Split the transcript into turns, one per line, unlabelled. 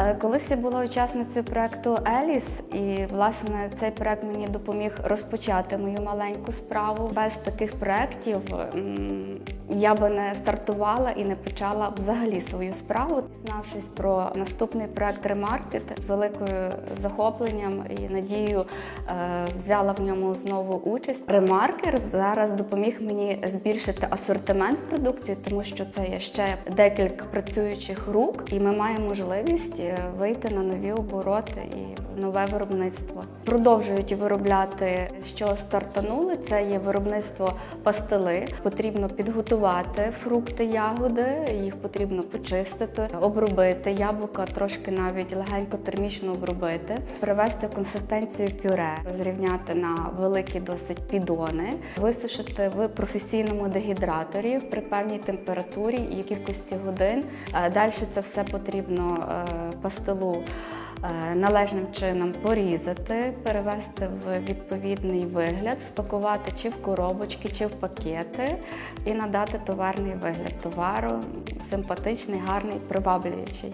Е, Колись я була учасницею проекту Еліс, і власне цей проект мені допоміг розпочати мою маленьку справу. Без таких проєктів м, я би не стартувала і не почала взагалі свою справу. Знавшись про наступний проект Ремаркет з великою захопленням і надією е, взяла в ньому знову участь. Ремаркер зараз допоміг мені збільшити асортимент продукції, тому що це є ще декілька працюючих рук, і ми маємо можливість е, вийти на нові обороти і нове виробництво. Продовжують виробляти, що стартанули. Це є виробництво пастили. Потрібно підготувати фрукти, ягоди, їх потрібно почистити, обробити яблука, трошки навіть легенько термічно обробити, привести консистенцію пюре, розрівняти на великі досить підони, висушити в професійному дегідраторі при певній температурі і кількості годин. Далі це все потрібно е, пастилу е, належним чином порізати, перевести в відповідний вигляд, спакувати чи в коробочки, чи в пакети і надати товарний вигляд товару симпатичний, гарний, приваблюючий.